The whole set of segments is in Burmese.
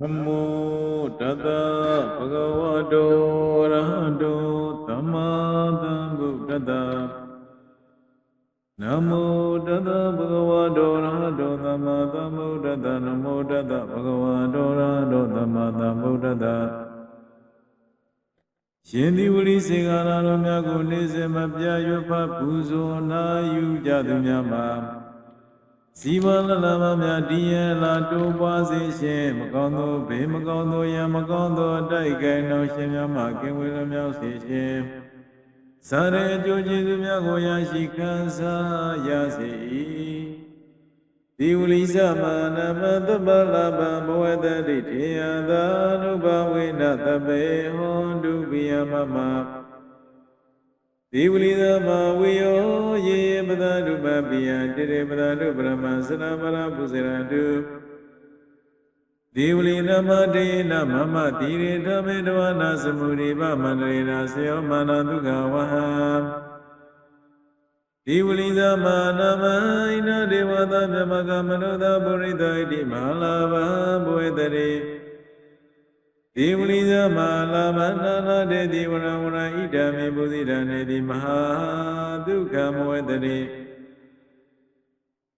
နမောတတဗုဒ္ဓဝါတောရဟတောသမ္မာသမ္ဗုဒ္ဓတ္တနမောတတဗုဒ္ဓဝါတောရဟတောသမ္မာသမ္ဗုဒ္ဓတ္တနမောတတဗုဒ္ဓဝါတောရဟတောသမ္မာသမ္ဗုဒ္ဓတ္တရှင်ဒီဝလိစေကာရတော်များကိုနေ့စဉ်မပြတ်ရွတ်ဖတ်ပူဇော်နာယူကြသူများမှာ ဇီဝလလမများတည်ရလာတိုးပွားစေရှင်မကောင်းသောဘေးမကောင်းသောရန်မကောင်းသောအတိုက်ကိုင်းတော်ရှင်များမှကင်ဝေလမြောက်စေရှင်စာရေအကျိုးကျေးဇူးများကိုရရှိခံစားရစေ၏ဒီဝလိသမနမတပလပံဘဝတတိထေယသာနုဘဝေနသပေဟောတုပိယမမ ဒီဝလိသမဝေယောယေယေပဒတုပပိယတိရေပဒတုပရမစနမရပုစေရတုဒီဝလိနမတေနမမတိရေဓမေတဝနာစမုရိပမန္တရေနာစေယောမာနဒုက္ခဝဟံဒီဝလိသမနာမဣနာဒေဝတာမြမကမနုဿပုရိသဣတိမဟာလာဘဘဝေတရေ ဒီဝလိသမလာမနာနာတေတိဝရဝရဣဒံမေပုဇိဒံနေတိမဟာဒုက္ခမဝေတရေ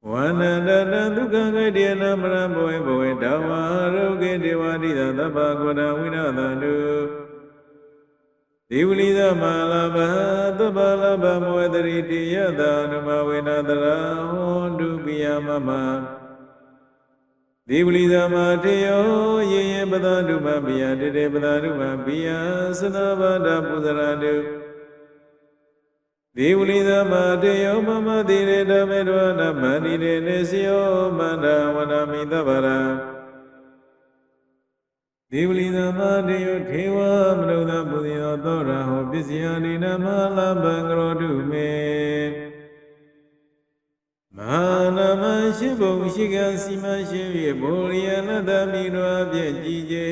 ဝန္နန္တတဒုက္ခဂိတေနမရဘဝေဘဝေတဝါရုကေဒေဝတိသသဗ္ဗကောတဝိရသန္တုဒီဝလိသမလာဘသဗ္ဗလဘမဝေတရိတိယတအနုမဝေနတရာဟောတုပိယမမ ဒီဝလိသမထေယောယေယေပဒတုပပိယတေတေပဒတုပပိယသနဘာဒပုဇရတုဒီဝလိသမတေယောမမတိရေဓမေတဝနမန္တိရေနေစယောမန္တဝနမိတဗရာဒီဝလိသမတေယောထေဝမနုဿပုဇိယောသောရဟောပစ္စယနိနမလဘံကရောတုမေ မဟာနာမရှိဘုံရှိကစီမရှိ၍ဘုရိယနတမိရောအပြည့်ကြည်ကျေ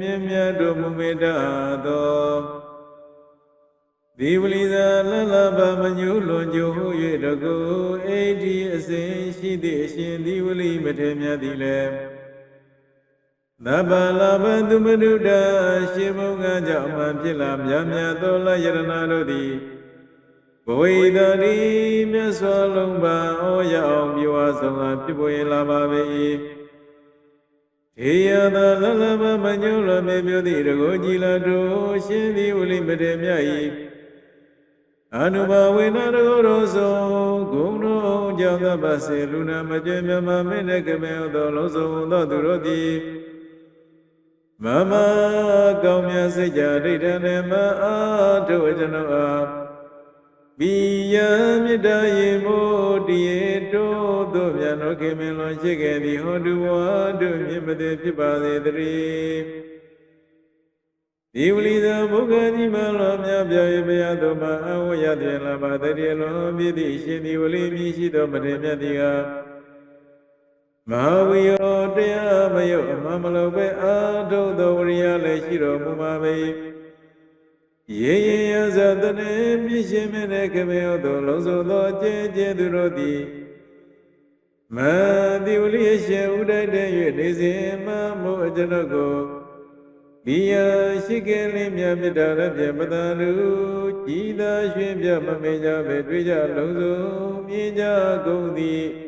မြတ်မြတ်တို့မူမေတ္တာသောဒီဝလိသာလလဘမညုလွန်ကြဟု၍တကူအိဒီအစဉ်ရှိသည့်အရှင်ဒီဝလိမထေမြတ်သည်လည်းသဗ္ဗလာဘသူမနုဒရှင်ဘုံကကြောင့်မှဖြစ်လာမြတ်မြတ်သောလယရဏတို့သည် ဘဝိတတိမြတ်စွာလုံးပါဩရအောင်ပြောအားဆုံးသာဖြစ်ပေါ်လာပါ၏ေယသာလလဘမညုလမေမျိုးသည်တကိုကြည်လာတို့ရှင်သည်ဝလိမတေမြတ်၏အနုဘဝေနတကိုရောသောဂုံတော်ကြောင့်သဗ္ဗစေလူနာမကျွမြမမေနကမေသောလုံးစုံသောသူတို့သည်မမကောင်းမြတ်စိတ်ကြဒိဋ္ဌံနဲ့မအားထုတ်ကျွန်ုပ်အား ပိယမေတ္တာယေမိုတယေတောသို့ပြန်တော်ခင်မင်းလွန်ရှိခဲ့သည်ဟောတုဝါတို့မြင့်မသေးဖြစ်ပါစေတည်းဒီဝလိသောဘုဂတိမလောမြပြည့်ဘုရားတို့မှာအဝရတဲ့လာပါတည်းလုံးပြည့်သည့်ရှင်ဒီဝလိမြည်ရှိသောမထေမြတ်တိကမဟာဝိယောတရားမယုတ်အမမလုံးပဲအာထုသောဝရိယလည်းရှိတော်မူပါပေ ရေရေရဇတနေပြည့်ရှင်မဲ့တဲ့ခမေယောသောလုံးစုံသောအကျဉ်းကျဉ်းသူတို့သည်မတိဝလိရှင်ဥဒိုက်တဲ့၍နေစဉ်မှမို့အကျွန်ုပ်ကိုမိယာရှိကလေးမြတ်မြတ်တာလည်းပြပတန်လူကြည်သာရွှင်ပြမမေကြပဲတွေ့ကြလုံးစုံမြင်ကြကုန်သည်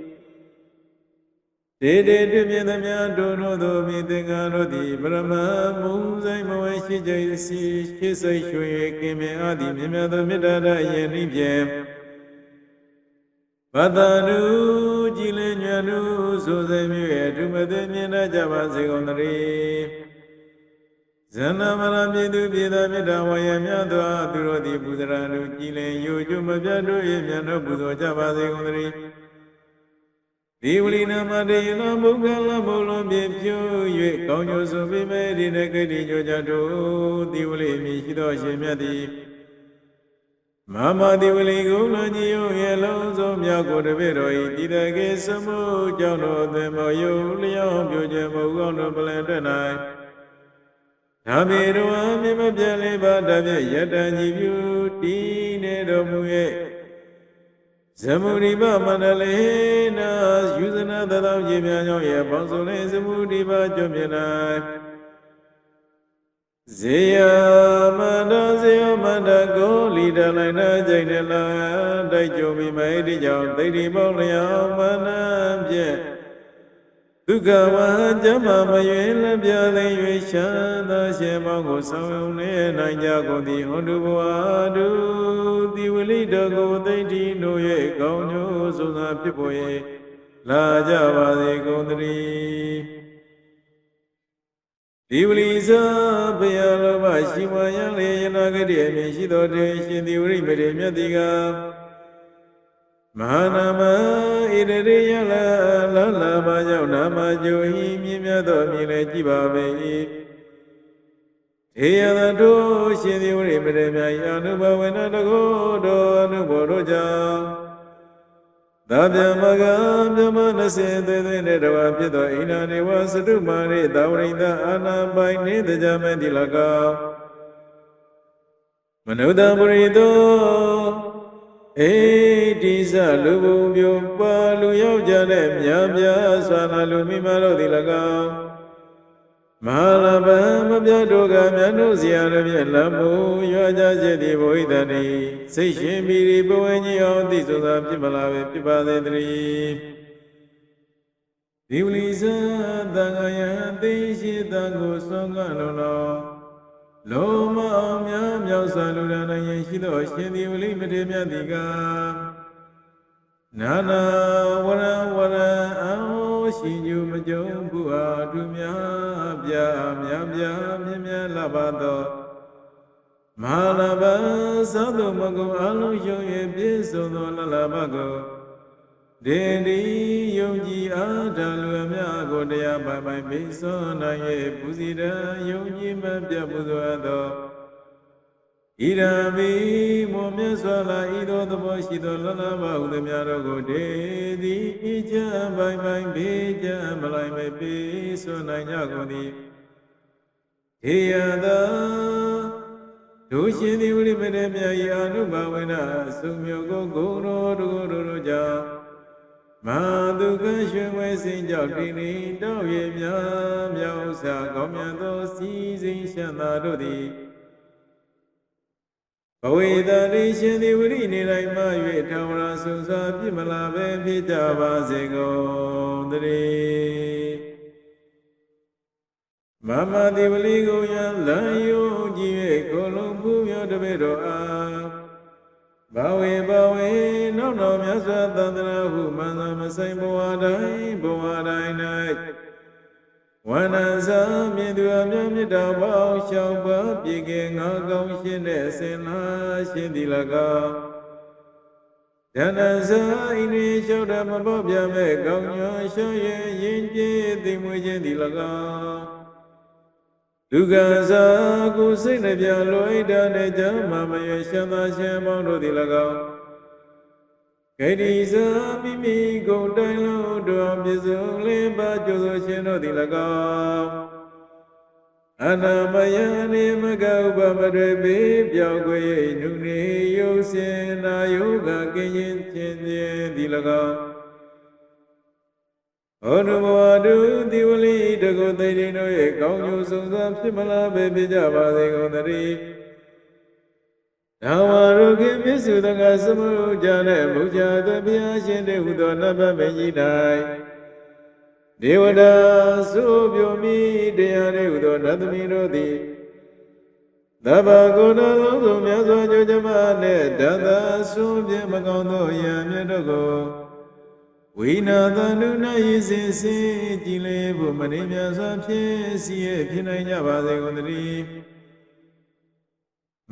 ဒေဒေတမြင်သမျှတို့တို့သောမိသင်္ကာတို့သည်ပရမမုံဆိုင်မဝဲရှိကြစီရှိစိတ်ရွှေကင်မြအသည်မြတ်မြတ်သောမေတ္တာရယဉ်ဤဖြင့်ဘဒ္ဒနုကြည်လင်ညွနုဆိုစေမြဲဒုမသိမြင်တတ်ကြပါစေကုန်သတည်းဇဏမရမြေသူပြေသာမေတ္တာဝါယမြတ်သောသူတို့သည်ပူဇရာနုကြည်လင်ယိုကျမပြတ်တို့၏မြတ်တော်ပူဇော်ကြပါစေကုန်သတည်း ဒီဝလိနာမတေယနာဘုက္ခလဘုလုံးပြည့်ဖြိုး၍ကောင်းကျိုးစုပိမေဒီနဂတိညောကြတို့ဒီဝလိမြည်ရှိသောရှင်မြတ်သည်မမတိဝလိကုလကြီးယုံရဲ့လုံးစုံမြောက်ကိုတပည့်တော်ဤတိတကေစမှုကြောင့်တော်သင်မောယုလျောင်းပြုခြင်းမဟုတ်ကောင်းတော်ပလင်တဲ့၌ဒါပေတော်အမြင်မပြတ်လေးပါတပြည့်ယတန်ကြီးပြုတည်နေတော်မူရဲ့ ဇမုရိပမန္တလေနာယူဇနာတသောရေမြကြောင့်ရဲ့ပေါင်းစုံလေးဇမုရိပကျွမြင်၌ဇေယမန္တဇေယမန္တကိုလီတလိုက်နာကြိုင်တယ်လားတိုက်ကြုံမိမိတိကြောင့်သိတိပေါလျောင်းမနဖြင့် ဒုက္ခဝဟဇမမရွေလက်ပြသိ၍ရှာသာရှင်ပေါင်းကိုဆောင်ရုံနေနိုင်ကြကုန်သည်ဟောတုဘဝတုတိဝလိတကိုသိတိတို့ရဲ့ကောင်းကျိုးဆုံးသာဖြစ်ပေါ်၍လာကြပါစေကုန်သတည်းဒီဝလိဇာဘယလောဘရှိမယံလေယနာဂတိအမြင်ရှိတော်တေရှင်ဒီဝရိမရေမြတ်တိကမဟာနာမ ဣရရိယလာလာလာပါကြောင့်နာမကျိုဟိမြင်မြတ်သောမြင်လည်းကြည်ပါပေ၏ေယသတုရှင်ဒီဝရိမရေမြတ်အနုဘဝေနတကောတောအနုဘောတို့ကြောင့်သာဗျမကမြမ20သွေသွေနဲ့တဝဖြစ်သောအိနာနေဝသတုမာရိသာဝရိတအာနာပိုင်နေတကြမဲ့ဒီလကော မနုဿပရိတောအေ ဒီစလူဘုံပြပါလူရောက်ကြတဲ့မြာမြာဆွာလာလူမိမတို့သည်၎င်းမဟာလဗံမပြတ်တို့ကမြတ်တို့စီရတို့ဖြင့်လမ်းမှုရွာကြစေသည်ဘုဟိတတိစိတ်ရှင်ပြီးဒီဘဝကြီးအောင်သိစွာသာဖြစ်မလာပဲဖြစ်ပါစေတည်းဒီဝလိဇသံဃာယံသိရှိတံကိုသွန်ကလုံးတော်လောမအောင်များမြောက်စွာလူရနိုင်ရင်ရှိသောရှင်ဒီဝလိမထေမြတ်တိက နာနာဝရဝရအောရှိညူမကြုံဘူးအားသူများပြများပြမြင်မြတ်လာပါသောမဟာလဘသောတုမကုအလုံးယုံ၍ပြည့်စုံသောလလဘကိုဒေဒီယုံကြည်အားဓာလူအများကိုတရားပိုင်ပိုင်မေ့စွန်နိုင်၍ပူဇီတံယုံကြည်မှပြပူဇော်သော ဣရမိမောမြတ်စွာလာဤသောသဘောရှိသောလလဘဟုသမျှတို့ကိုဒေဒီဤချမ်းပိုင်ပိုင်ဘေးချမ်းမလိုက်မပေစွန်နိုင်ကြကုန်သည်ေယသာဒုရှင်သည်ဝိမရေမြတ်ဤအနုဘဝေနအစုမျိုးကိုကိုယ်တော်တို့တို့ကြောင့်မာတုကရွှေဝဲစင်ကြောင့်တိနေတောက်ရည်များမြောက်စာကောင်းမြတ်သောစီစဉ်ရှမ်းသာတို့သည် ဘဝေတတိရှင်သည်ဝိရိနေတိုင်းမှ၍ထဝရဆုစွာပြစ်မလာပဲဖြစ်ကြပါစေကုန်သတည်းမမတိဝလိကိုယံလံယုံကြည်၍ကိုလုံးဖူးမြောတပေတော်အားဘဝေဘဝေနောက်တော်မြတ်စွာသန္တရာဟုမန္တမဆိုင်ဘဝတိုင်းဘဝတိုင်း၌ ဝန္ဒဇာမြင်သူအမြတ်မြတ်တော်ပေါင်းရှောင်းပါပြေကင်ငါကောင်းရှင်းတဲ့အစဉ်လာရှင်းသည်၎င်းဒဏဇာဣနေလျှောက်တမပေါ်ပြမဲ့ကောင်းညွန်ရှောင်းရင်ရင်ကျေးသိမွေးခြင်းသည်၎င်းဒုက္ခသာကိုစိတ်နှပြလွိတာနဲ့ကြမ်းမမရရှမ်းသာရှမ်းပေါင်းတို့သည်၎င်း ဂတိသာမိမိကိုယ်တိုင်လို့တော်ပြစုံလင်းပါကြိုးဆိုခြင်းတို့သည်၎င်းအနာမယနေမကဥပမတွေပေပြောင်းခွေနုနေယုစင်နာယောဂကင်းခြင်းခြင်းသည်၎င်းဩနမောတုတိဝလိတကုသိတိတို့ရဲ့ကောင်းကျိုးဆုံးစွာဖြစ်မလားပဲဖြစ်ကြပါစေကုန်သတည်း ဓမ္မရုခေပြစ္ဆုတကသမုဒ္ဒနဲ့မုဇ္ဇာသဗျာရှင်တေဟုသောနဗ္ဗမင်းကြီး၌ဒေဝတာသုပြိုမိတရားတေဟုသောနတ်သမီးတို့သည်သဗ္ဗကုဏလုံးစုံမြတ်စွာကြိုးကြမနှင့်တသဆွပြမကောင်းသောယံမြတ်တို့ကိုဝိနာသနုနာယိစင်စင်ကြည်လေဖို့မနေမြစွာဖြစ်စီရဲ့ဖြစ်နိုင်ကြပါစေကုန်သတည်း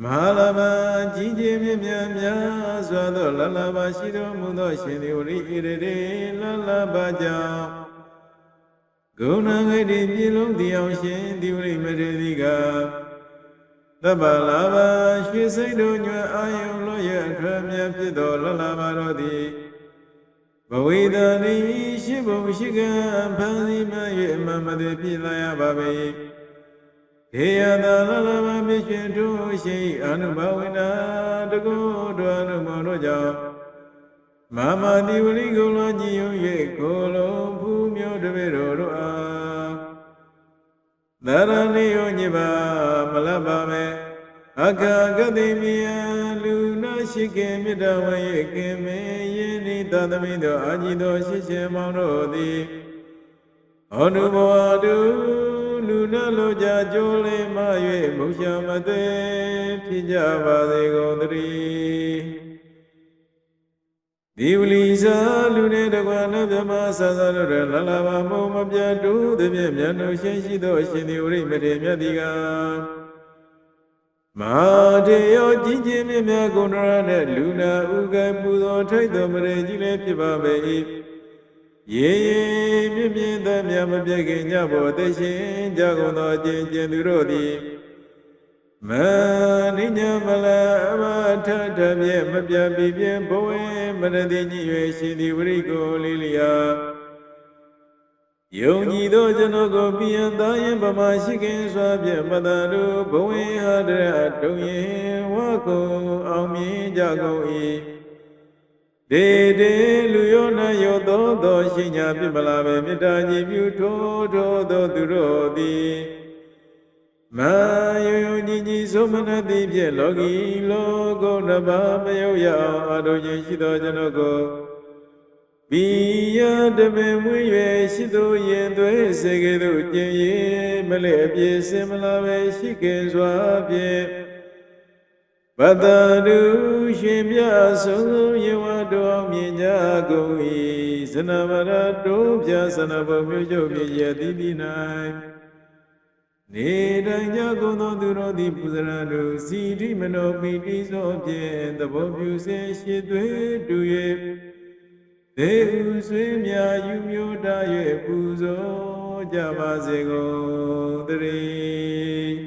မဟာလဘကြီးကြီးမြတ်မြတ်များစွာသောလလဘရှိတော်မူသောရှင်သည်ဝရိဣရရေလလဘကြောင့်ဂုဏဂိတိပြည်လုံးတည်အောင်ရှင်ဒီဝရိမရေတိကသဗ္ဗလာဘရွှေစိတ်တို့ညွအာယုံလို့ရအထွတ်မြတ်ဖြစ်သောလလဘတို့သည်ဘဝေတတိရှိဘုံရှိကံဖန်စီမ၍အမှန်မသေးပြည့်လာရပါပေဒေ ယတာလလဘမြရှင်တို့ရှိအနုဘဝိနာတကုတို့အနုမောတို့ကြောင့်မာမတိဝလိကုံလောကြည်ယုံ၍ကိုလုံးဖူးမျိုးတပည့်တော်တို့အားသရဏိယောညိပါမလပ်ပါမေအခါကတိမြယလူနာရှိကေမေတ္တဝယေကေမေယင်းဤသတမိသောအာကြည်သောရှိရှင်မောင်တို့သည်ဟောတုဘဝတု လူနာလိုကြကြိုးလေးမ၍မုရှာမသေးဖြစ်ကြပါစေကုန်သတည်းဒီဝလီစာလူနေတကွာနဗြမဆာသာတို့လလဘာမောမပြတ်တူသည်ဖြင့်မြတ်တို့ရှင်ရှိသော ရှင်ဒီဝရိမထေမြတ်တိကမဟာတေယောကြီးကြီးမြတ်မြတ်ဂုဏရနဲ့လူနာဥကပူဇော်ထိုက်တော်မရေကြီးလည်းဖြစ်ပါပေ၏ ရေရေမြင့်မြင့်သမျှမပြည့်ခင်ညဘောသိရှင်ကြကုန်သောအချင်းချင်းသူတို့သည်မနိညာမလအမထထဖြင့်မပြပြပြဘဝေမရတိကြီး၍ရှင်သည်ဝရိကိုလေးလျာယုံကြည်သောကျွန်တော်ကိုပြယံသားရင်ဗမရှိခင်စွာဖြင့်မတန်တို့ဘဝေဟာတရတုံရင်ဝကုံအောင်မြင်ကြကုန်၏ ဒေဒေလူယောနာယောသောသောရှင်ညာပြမလာပဲမေတ္တာကြည်ပြုထိုးထိုးသောသူတို့သည်မာယုံယုံကြည်ကြည်သောမနတိဖြင့်လောကီလောကုဏဘာမယုတ်ရအောင်အထုခြင်းရှိသောကျွန်ုပ်ကိုပိယတမေမွေ၍ရှိသူရင်သွေးစေကဲ့သို့ကျင်ရင်မလဲအပြည့်စင်မလာပဲရှိခင်စွာဖြင့် ဘဒ္ဒတုရှင်မြတ်ဆုံးဆုံးယေဝတော်မြင်ကြကုန်၏ဇနဝရတုပြဇနဘုံမြို့ချုပ်မြည်ရသည်သည်၌နေတိုင်းကြကုန်သောသူတို့သည်ပူဇရတို့စီတိမနောပိတိသောဖြင့်သဘောပြုစေရှိသွေးတူ၍ဒေဟုဆွေမြာယူမျိုးတာ၍ပူဇော်ကြပါစေကုန်သတည်း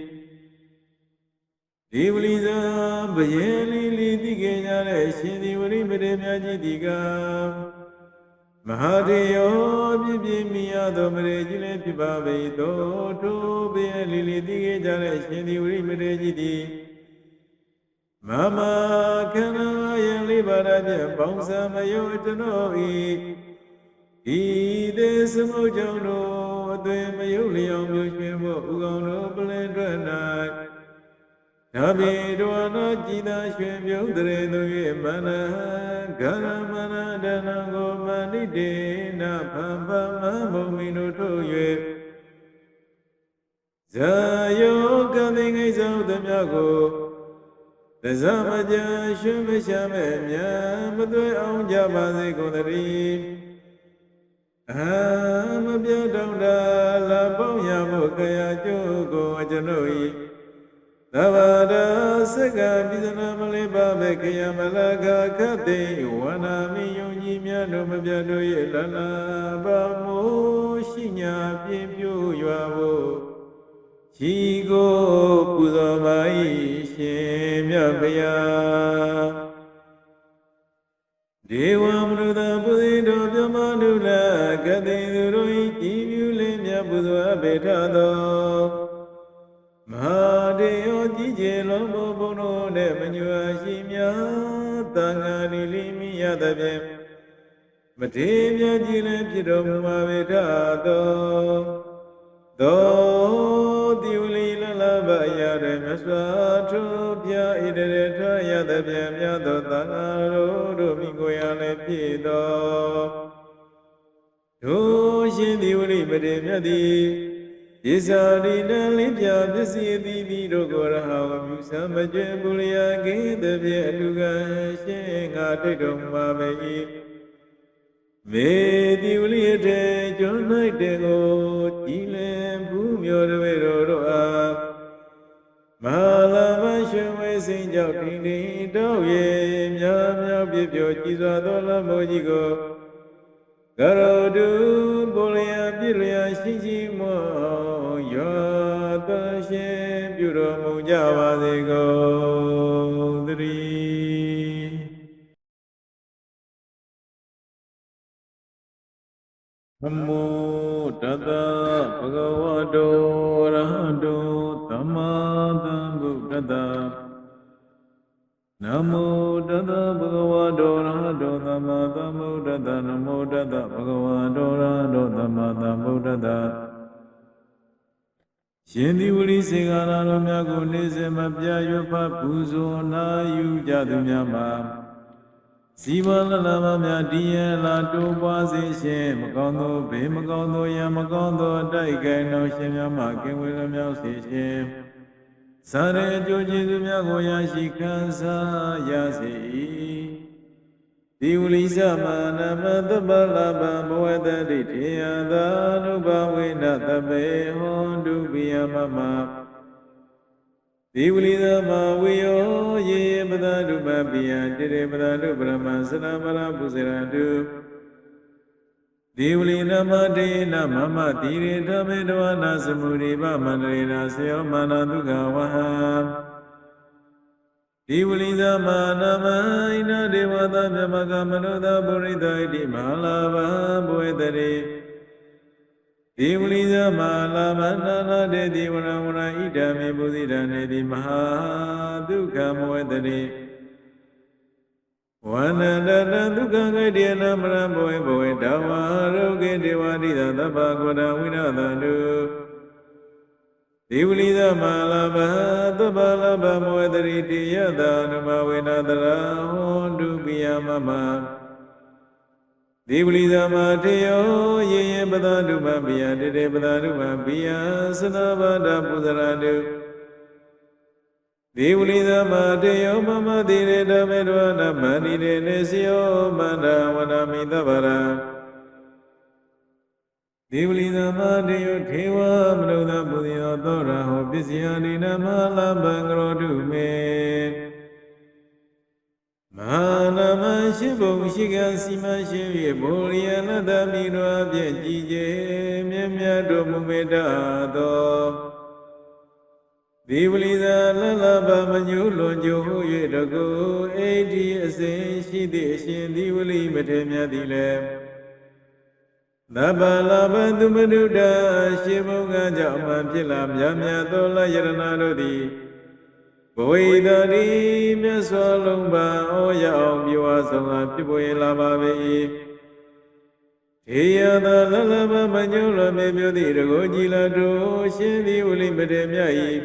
ဒီဝလိဇာဘယင်လီလီတိကေကြတဲ့ရှင်ဒီဝရိမတေမြတ်ကြီးဒီကမဟာတေယောပြည့်ပြည့်မိရသောမရေကြီးလည်းဖြစ်ပါပေသောထိုဘယင်လီလီတိကေကြတဲ့ရှင်ဒီဝရိမတေကြီးဒီမမခန္ဓာယံလေးပါးဖြင့်ပေါင်းစံမယုတ်တနောဤဤသေသမုတ်ကြောင့်တို့အသွင်မယုတ်လျောင်မျိုးရွှင်ဖို့ဥကောင်တို့ပလင်ထွက်၌ ဒါပေတော်နာကြည်သာရွှင်ပြုံးတရေသူ၍မနဂရမနဒနကိုမဏိတေနဖမ္ပမဘုံမီတို့ထုတ်၍ဇာယောကံသိငိသောသမျှကိုသဇမကြရွှင်မရှာမဲ့မြတ်မသွေအောင်ကြပါစေကုန်သတည်းအာမပြတောင်းတာလာပေါင်းရဖို့ကရာကျိုးကိုအကျွန်ုပ် ဤသဘာဒစက္ကပိသနာမလေးပါပဲခယမလာခခတ်သိဝနာမိယုံကြီးများတို့မပြတ်တို့ရဲ့လလာပါမိုးရှိညာပြင်းပြို့ရွာဖို့ရှိကိုပူဇော်ပါ၏ရှင်မြတ်ဗျာဒေဝမနုဿပုရိတောပြမနုလကတိသူတို့၏ကြည်ပြူလင်းမြတ်ပူဇော်အပ်ပေထသော သဖြင့်မထေမြတ်ကြီးလည်းဖြစ်တော်မူပါပေထသောသောတိဝလီလလဘရတဲ့မြတ်စွာထုပြဣတရေထရသဖြင့်မြတ်သောသံဃာတို့တို့မိကိုရလည်းဖြစ်သောတို့ရှင်တိဝလိပတိမြတ်သည် ယေဇာတိတံလင်းပြပစ္စည်းသီးသီးတို့ကိုရဟဝမြူစံမကျွင်ပုလျာကိသဖြင့်အလူကရှင်ငါထိတ်တော်မူပါပေ၏မေတိဝလိတေကျွန်း၌တေကိုကြည်လင်ဘူးမြော်တွေတို့တို့အားမဟာလာမရွှေဝေစိန်ကြောင့်ထိန်ထိန်တောက်ရေများများပြပြကြည်စွာသောလမောကြီးကိုကရောတုပုလျာပြည့်လျာရှိရှိမော ကြပါစေကုန်သတည်းနမောတတဗုဒ္ဓဝါတောရဟတောသမ္မာသမ္ဗုဒ္ဓတ္တနမောတတဗုဒ္ဓဝါဒောရဟတောသမ္မာသမ္ဗုဒ္ဓတ္တနမောတတဗုဒ္ဓဝါဒောရဟတောသမ္မာသမ္ဗုဒ္ဓတ္တ ရှင်ဒီဝလိစေကာရတော်များကိုနေစေမပြရွတ်ဖတ်ပူဇော်နာယူကြသူများမှာဇီဝလလမများတည်ရလာတိုးပွားစေရှင်မကောင်းသောဘေးမကောင်းသောရံမကောင်းသောအတိုက်ကိုင်းတော်ရှင်များမှာကင်ဝေလမြောက်စေရှင်သာရအကျိုးကျေးဇူးများကိုရရှိခံစားရစေ၏ ဒီဝလိသမနမတပလပံဘဝတတိထေယသာနုဘဝေနသပေဟောတုပိယမမဒီဝလိသမဝေယောယေပဒတုပပိယတိရေပဒတုပရမစနမရပုဇရတုဒေဝလီနမတေနမမတိရေဓမေတဝနာသမုရိပမန္တရေနာစေယောမာနဒုက္ခဝဟံ ဒီဝလိသမနမဣနဒေဝတာမြမကမနုဿပုရိသဣတိမဟာလာဘဘဝေတရေဒီဝလိသမလာမနာနာတေတိဝရဝရဣဒံမေပုဇိတံနေတိမဟာဒုက္ခမဝေတရေဝန္နန္တတဒုက္ခဂိတေနမရဘဝေဘဝေတဝါရောဂေတေဝတိသသဗ္ဗကောတဝိရသန္တု ဒေဝလိသမလာဘသဗ္ဗလဘမောတရိတိယတနမဝေနတရာဟောတုပိယမမဒေဝလိသမထေယောယေယေပဒတုမပိယတေတေပဒတုမပိယသနဘာဒပုဇရတုဒေဝလိသမတေယောမမတိရေဓမေတဝနမန္တိရေနေစယောမန္တဝနမိတဗရံ ဒေဝလိသမတေယောထေဝမနုဿပုဇိယောသောရဟောပစ္စယနိနမလဘံကရောတုမေမဟာနာမရှိဘုံရှိကစီမရှိ၍ဘုရိယနတမိရောအပြည့်ကြည်ကျယ်မြတ်မြတ်တို့မူမေတ္တာသောဒီဝလိသာလလဘမညုလွန်ကြဟု၍တကူအိဋ္ဌိအစဉ်ရှိသည့်အရှင်ဒီဝလိမထေမြတ်သည်လည်း သဗ္ဗလာဘသူမနုဒာရှင်ဘုံကကြောင့်မှဖြစ်လာမြတ်မြတ်သောလယရဏတို့သည်ဘဝိတတိမြတ်စွာလုံးပံဩရအောင်ပြောအပ်ဆုံးသာဖြစ်ပေါ်လာပါ၏ေယသာလလဘမညုလမေမြို့သည်တကိုကြည်လာတို့ရှင်သည်ဝလိမတေမြတ်၏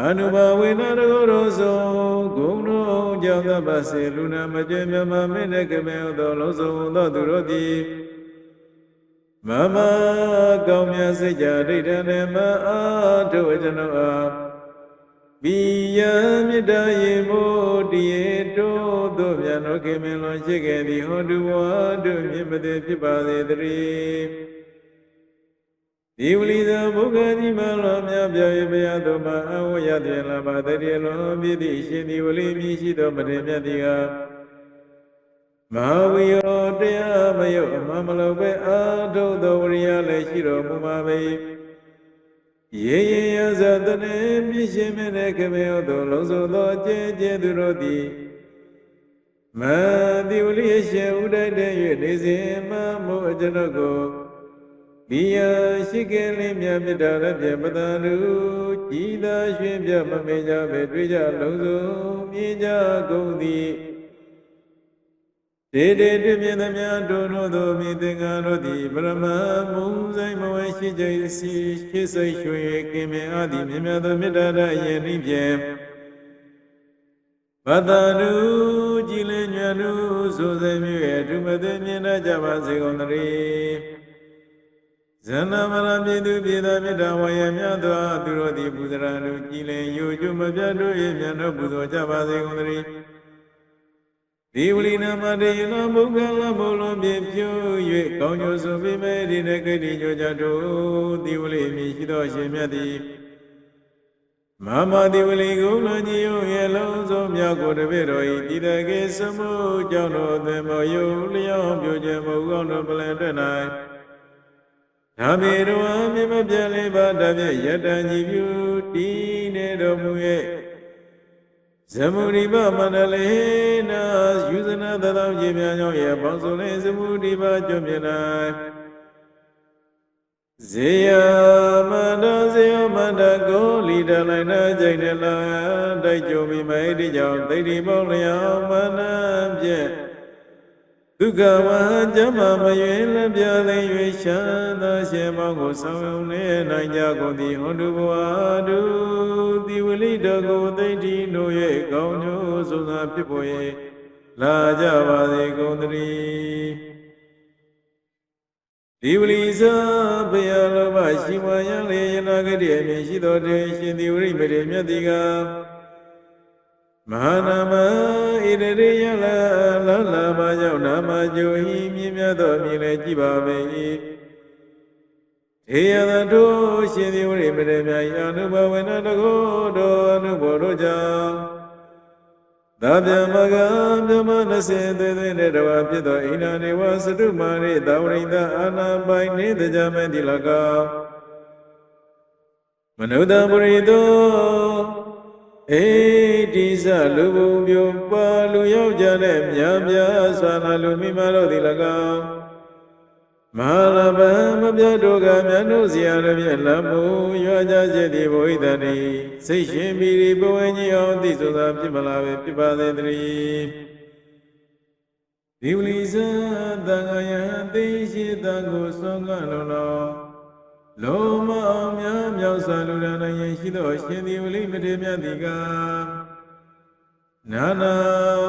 အနုဘဝေနတကိုယ်တော်ဆုံးဂုံတော်ကြောင့်သဗ္ဗစေလူနာမကျွေမြမမင်းနဲ့ကမေသောလုံးစုံသောသူတို့သည် မမကောင်းမြတ်စိတ်ကြဒိဋ္ဌနဲ့မအားတို့ကျွန်တော်အားပိယမေတ္တာရေမို့တရေတို့တို့မြတ်တော်ခင်မင်းလွန်ရှိခဲ့သည်ဟောတုဝါတို့မြင့်မသေးဖြစ်ပါစေတည်းဒီဝလိသာဘုဂတိမလောမြပြည့်ဘုရားတို့မှာအဝရတေလာပါတည်းလောပြည့်သည့်ရှင်ဒီဝလိမြည်ရှိသောမထေမြတ်တိက မဟာဝိယောတရားမယုတ်အမှန်မလို့ပဲအာထုသောဝရိယလည်းရှိတော်မူပါပေရေရေရဇတနေပြည့်ရှင်မြတဲ့ခမေယောသောလုံးစုံသောအကျဉ်းကျဉ်းသူတို့သည်မတိဝလိရှင်ဥဒိုက်တဲ့၍နေစဉ်မှမို့အကျွန်ုပ်ကိုဘိယရှိကဲလေးမြတ်မြတ်တာလည်းပြပဒံလူကြည်သာရွှင်ပြမမေကြပဲတွေ့ကြလုံးစုံမြင်ကြကုန်သည် ဒေဒေတမြင်သမျှတို့တို့သောမိသင်္ကာတို့သည်ပရမမုံဆိုင်မဝဲရှိကြစီရှိစိတ်ရွှေကင်မင်အာသည်မြတ်မြတ်သောမေတ္တာရယနေ့ဖြင့်ဘဒရူကြည်လင်ညွတ်လူဆိုစေမြဲဒုမသိမြင်တတ်ကြပါစေကုန်သတည်းဇဏမရပြည်သူပြည်သားမေတ္တာဝါယမြတ်သောသူတို့သည်ပူဇရာလူကြည်လင်ယိုကျမပြတ်တို့၏မြတ်တို့ပူဇော်ကြပါစေကုန်သတည်း ဒီဝလိနာမတေယနာဘုက္ခလဘုလုံးပြဖြိုး၍ကောင်းကျိုးဆိုပြီးမဲ့ဒီနဂတိညောကြတို့ဒီဝလိမြည်ရှိသောရှင်မြတ်သည်မမတိဝလိကုလကြီးယုံရဲ့လုံးစုံမြောက်ကိုတပည့်တော်ဤတိတကေစမှုကြောင့်တော်သင်မောယုလျောင်းပြုခြင်းမဟုတ်ကောင်းတော်ပလင်တဲ့၌ဓမ္မေတော်အမြင်မပြတ်လေးပါတပြည့်ယတန်ကြီးပြုတည်နေတော်မူရဲ့ ဇမုရိပမန္တလေနာယူဇနာသတောကြီးများကြောင့်ရဲ့ပေါင်းစုံလေးဇမုရိပကျွမြင်၌ဇေယမန္တဇေယမန္တကိုလီတလိုက်နာကြိတ်နဲ့လာတိုက်ကြုံပြီးမိတိကြောင့်သိတိပေါင်းလျောင်းမနာဖြင့် ဒုက္ခဝဟကြမမရွေလက်ပြသိ၍ရှမ်းသာရှင်ပေါင်းကိုဆောင်ယုံနေနိုင်ကြကုန်သည်ဟောတုဘဝတုတိဝလိတကိုသိတိတို့ရဲ့ကောင်းကျိုးဆုံးသာဖြစ်ပေါ်၍လာကြပါစေကုန်သတည်းဒီဝလိဇာဘယလောဘရှိမယံလေယနာဂတိအမြင်ရှိတော်တေရှင်ဒီဝရိမရေမြတ်တိက မဟာနာမဣရရိယလာလလာမကြောင့်နာမကျိုဟိမြင်မြတ်သောမြင်လည်းကြည်ပါပေ၏ေယသတုရှင်ဒီဝရိမရေမြတ်အနုဘဝေနတကောတောအနုဘောတို့ကြောင့်သာဗျမကမြမ20သေးသေးနဲ့တဝဖြစ်သောအိန္ဒာနေဝသတုမာရိသာဝရိန္ဒအာနာပိုင်နေတကြမဲ့ဒီလကောမနုဿပုရိတော အေဒီစလူဘုံပြပါလူယောက်ျားနဲ့မြားပြားဆွာလာလူမိမတို့ဒီလကောမဟာလဗံမပြတ်တို့ကမြတ်တို့ဇရာတို့ဖြင့်လမ်းမှုရွာကြခြင်းဒီဘုဟိတတိစိတ်ရှင်ပြီးဒီဘဝကြီးအောင်သိစွာဖြစ်မလာပဲဖြစ်ပါစေတည်းဒီဝလိဇသံဃာယံသိရှိတံကိုဆုံးကလုံးတော် လုံးမအောင်များမြောက်စွာလူရန်နိုင်ရင်ရှိသောရှင်ဒီဝလိမထေမြတ်တိကနာနာ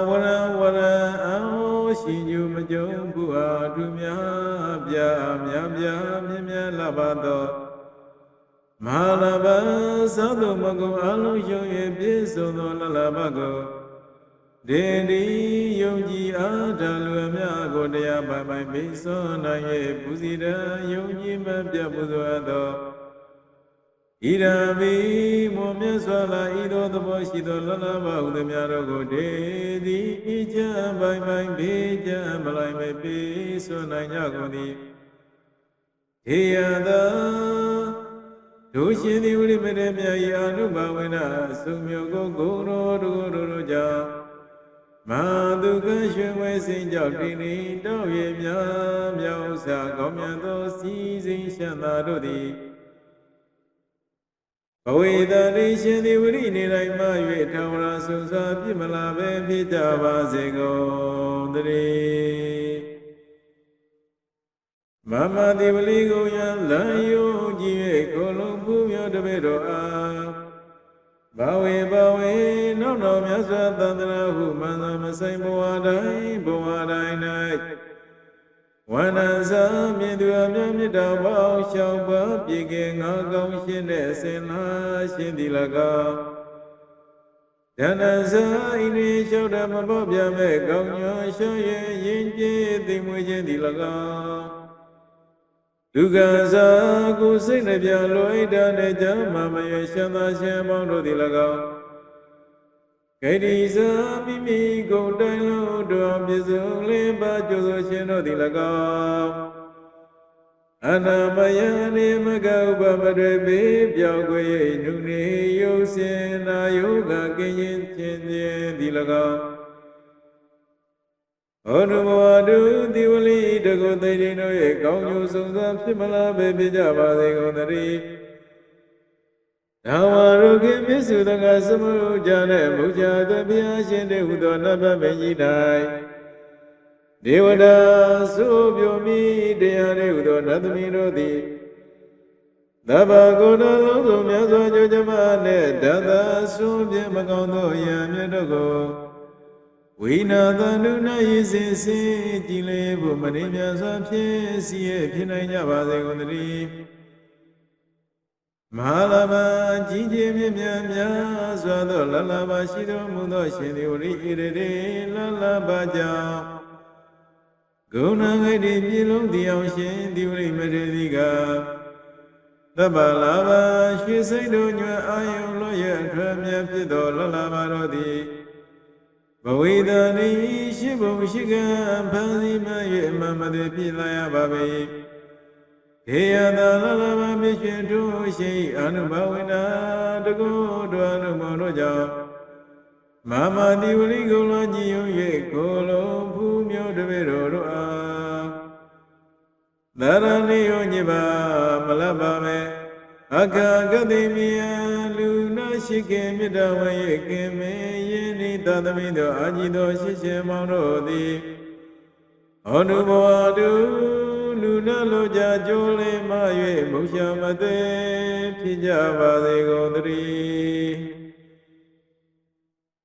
ဝရဝရအောင်ရှိညူမကြုံဘူးဟာသူများပြများပြမြင်မြလာပါတော့မဟာလဘံသောတုမကုအလုံးယုံရဲ့ပြည့်စုံသောလလဘကို ဒေဒီယုံကြည်အားဓာလူအများကိုတရားပိုင်ပိုင်မိသောနိုင်ရဲ့ပူဇီတံယုံကြည်မပြတ်ပူဇော်သောဣရမိမောမြတ်စွာလာဤသောသဘောရှိသောလလဘဟုသမျှတို့ကိုဒေဒီဤချမ်းပိုင်ပိုင်ဘေးချမ်းမလိုက်မပေဆွနိုင်ကြကုန်သည်ဟေယသာဒုရှင်သည်ဝိမရေမြတ်ဤအနုဘဝေနအစုမျိုးကိုဂုဏ်တော်တို့တို့ကြောင့် မဟာဒုက္ခရွှေဝဲစင်ကြောင့်တိနေတောက်ရမြမြောက်စာကောင်းမြတ်သောစီစဉ်ရှမ်းသာတို့သည်ဘဝေတတိရှင်သည်ဝိရိနေတိုင်းမှ၍ထဝရဆုစွာပြစ်မလာပဲဖြစ်ကြပါစေကုန်တည်းမမတိဝလိကိုယံလံယုံကြည်၍ကိုလုံးဖူးမြောတပေတော်အား ဘာဝေဘာဝေနောက်တော်မြတ်စွာသန္တရာဟုမန္တမဆိုင်ဘဝတိုင်းဘဝတိုင်း၌ဝန္ဒဇာမြေသူအမြတ်မြတ်တော်ပေါင်းရှောင်းပါပြေကငါကောင်းရှင်းတဲ့ဆင်လာရှင်းသည်၎င်းဒဏ္ဍဇာဣရိလျှောက်တမပေါပြမဲ့ကောင်းညွန်ရှောရဲ့ရင်ကျေးသိမ်မွေးခြင်းသည်၎င်း ဒုက္ခဇာကိုစိတ်နှပြလွိတာနဲ့ကြမှာမရရှမ်းသာရှမ်းပေါင်းတို့သည်၎င်းဂိတိဇာမိမိကိုယ်တိုင်လို့တော်ပြစုံလင်းပါကြိုးဆိုရှင်တို့သည်၎င်းအနာမယနေမကဥပမတွေပေပြောင်းခွေနုနေယုတ်စင်နာယောဂကင်းရင်ခြင်းသည်၎င်း ဟောနုဘဝတုတိဝလိတကုသိတိတို့ရဲ့ကောင်းကျိုးဆုံးစွာဖြစ်မလားပဲဖြစ်ကြပါစေကုန်သတည်းသာဝရုကိပစ္စုတကသမုကြတဲ့မုကြသဗျာရှင်တေဟုသောနတ်ဗမင်းကြီး၌ဒေဝတာသုပြုမိတရားတေဟုသောနတ်သမီးတို့သည်သဗ္ဗကုဏလုံးစုံမြတ်စွာကြိုးကြမနှင့်တသဆွန်ပြမကောင်းသောယံမြတ်တို့ကို ဝိနာသန္တုနာယေစေစေကြည်လေဖို့မရင်းမြန်စွာဖြစ်စီရဲ့ဖြစ်နိုင်ကြပါစေကုန်သတည်းမဟာလဘကြီးကြီးမြတ်မြတ်များစွာသောလလဘရှိတော်မူသောရှင်သည်ဝရိဣရရေလလဘကြောင့်ဂုဏဂိတိပြေလုံးတရားရှင်ဒီဝရိမထေရီကသဗ္ဗလာဘရွှေစိတ်တို့ညွတ်အာယုလို့ရဲ့အထွတ်မြတ်ဖြစ်သောလလဘတို့သည် ဘဝေဒနိရှိဘုံရှိကံဖန်စီမ၍အမှန်မသေးပြလာရပါပေခေယတာလလမမြစ်ရှင်တို့ရှိအနုဘဝိနာတကုတို့အနုမောတို့ကြောင့်မမတိဝလိကုလောကြည်ယုံ၍ကိုလုံးဖူးမြောတပေတော်တို့အားသရဏိယောညိပါမလပါမေ အခကတိမြံလူနာရှိခင်မေတ္တာဝရေခင်မေယင်းဤသာသမိသောအာကြီးသောရှိရှင်မောင်တို့သည်ဟောနုဘောတုလူနာလိုကြကြိုးလေးမ၍မုရှာမသေးဖြစ်ကြပါစေကုန်သတည်း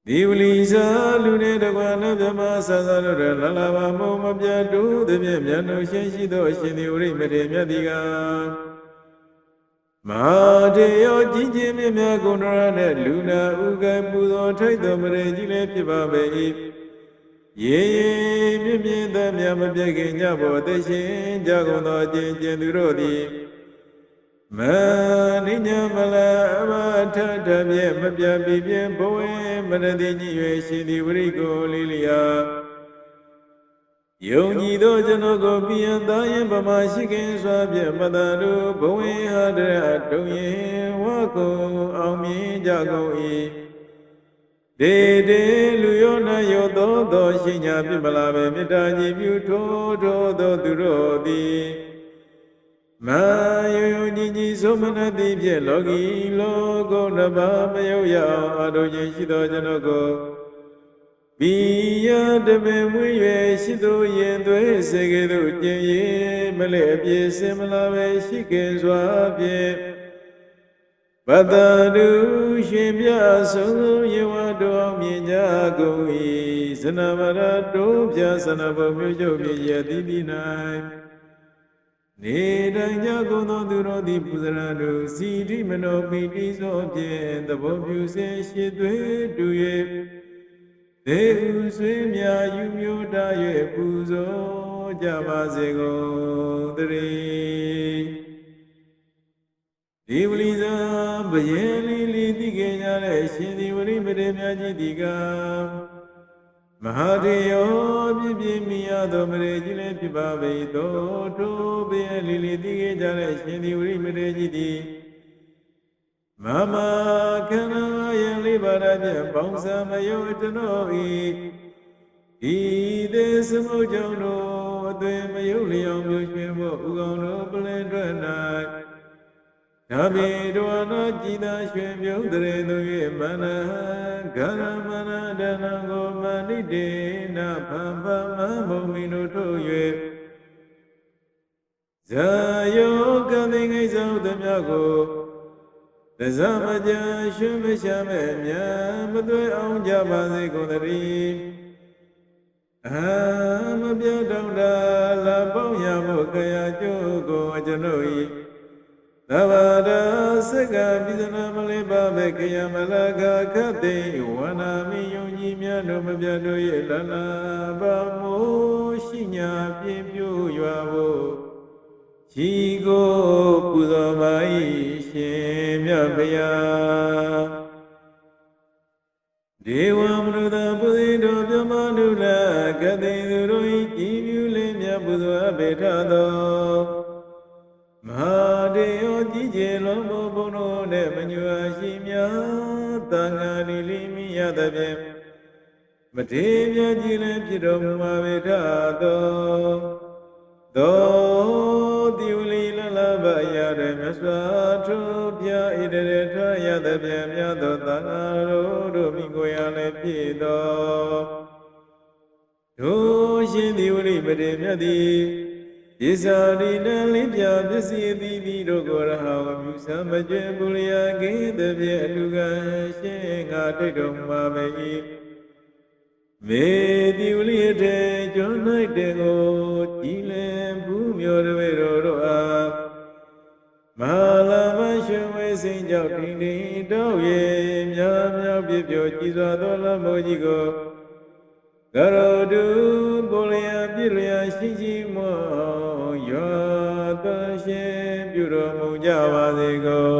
ဒီဝလီစာလူနေတကွာနဗြမဆာသာတို့ရလလာပါမောမပြတ်တူသည်ဖြင့်မြတ်တို့ရှင်ရှိသောအရှင်ဒီဝရိမထေမြတ်တိက မဟာတေယောကြီးကြီးမြတ်မြတ်ဂုဏရနဲ့လူနာဥကံပူဇော်ထိုက်တော်မရေကြီးလည်းဖြစ်ပါပေ၏ရေရေမြင့်မြင့်သောမြတ်မပြည့်ခင်ညဘောအသက်ရှင်ကြကုန်သောအကျင့်ကျင့်သူတို့သည်မနိညာမလအမထထဖြင့်မပြပြပြဘဝေမရတိကြီး၍ရှင်သည်ဝရိကိုလေးလျာ ယုံကြည်သောကျွန်ုပ်ကိုပြယံသားရင်ဗမရှိခင်စွာဖြင့်မတန်တို့ဘဝေဟာတရတုံရင်ဝကုံအောင်မြင်ကြကုန်၏ဒေဒေလူယောနာယောသောသောရှင်ညာပြမလာပဲမေတ္တာကြည်ပြုထိုးထိုးသောသူတို့သည်မာယောယောညီညီသောမနတိဖြင့်လောကီလောကုနဘာမယုတ်ရအောင်အထုခြင်းရှိသောကျွန်ုပ်ကို ဘီယတမေမွေ၍ရှိသောရင်သွေးစေကဲ့သို့ကျင်ရမလဲအပြည့်စင်မလာပဲရှိခင်စွာဖြင့်ပတ္တတုရှင်မြတ်ဆုံးဆုံးယေဝတော်မြင်ကြကုန်၏ဇနမရတောပြဇနဘုံမျိုးချုပ်မြည်ရသည်ဒီ၌နေတိုင်းကြကုန်သောသူတို့သည်ပူဇရတို့စီတိမနောပိတိသောဖြင့်သဘောပြုစေရှိသွေးတူ၍ ဒေဟုဆွေမြာယူမျိုးတာ၍ပူဇော်ကြပါစေကုန်သတည်းဒီဝလိဇာဘယင်လီလီတိကေကြတဲ့ရှင်ဒီဝရိမရေမြတ်ကြီးဒီကမဟာတေယောပြည့်ပြည့်မိရသောမရေကြီးလည်းဖြစ်ပါပေသောထိုဘယင်လီလီတိကေကြတဲ့ရှင်ဒီဝရိမရေကြီးသည် မမခန္ဓာယံလေးပါးဖြင့်ပေါင်းစံမယုတ်တနောဤဤသေသမုတ်ကြောင့်တို့အသွင်မယုတ်လျောင်မျိုးရွှင်ဖို့ဥကောင်တို့ပလင်ထွက်၌ဒါပေတော်နာကြည်သာရွှင်ပြုံးတရေသူ၍မနဂရမနဒနာကိုမဏိတေနဖမ္ပမဘုံမီတို့ထုတ်၍ဇာယောကံသိငိစ္စဟုသမျှကို တဇမကြရွှင်မရှာမဲ့မြတ်မသွေအောင်ကြပါစေကုန်သတည်းအာမပြတ်တောင်းတာလာပေါင်းရဖို့ကရာကျိုးကိုကျွန်ုပ်ဤသဘာဒစက္ကပိသနာမလေးပါပဲခယမလကခတ်သိဝနာမိယုံကြည်များတို့မပြတ်တို့ရဲ့လလာပါမိုးရှိညာပြင်းပြို့ရွာဖို့ ရှိကိုပူဇော်ပါ၏ရှင်မြတ်ဗျာဒေဝမနုဿပုရိတောပြမနုလကတိသူတို့၏ကြည်ပြူလေးမြတ်ပူဇော်အဘေထသောမဟာတေယောကြည်ကျင်လုံးဘုဘုံတို့နှင့်မညွာရှိများတန်ဃာလီလီမိရသဖြင့်မထေမြတ်ကြီးလည်းဖြစ်တော်မူပါဘေထသောသော စွာထုပြဣတရေထရသဖြင့်မြတ်သောသံဃာတို့တို့မိကိုယ်ရလည်းဖြစ်သောတို့ရှင်တိဝလိပတိမြတ်သည်ဣဇာတိတံလေးပြပစ္စည်းသီးသီးတို့ကိုရဟောမြူစံမကျွင်ပုလျာကိသဖြင့်အလူကရှင်ငါတိတ်တော်မှာပဲ၏မေတိဝလိတေကျွန်း၌တေကိုကြည်လင်ဘူးမျိုးတွေတို့တို့အား မဟာလမရွှေဝေစိန်ကြောင့်တင်းတင်းတောက်၍များများပြပြကြည်စွာသောလမောကြီးကိုကရောတုပုလျာပြည့်လျာရှိရှိမောယောတရှင်ပြုတော်မူကြပါစေကုန်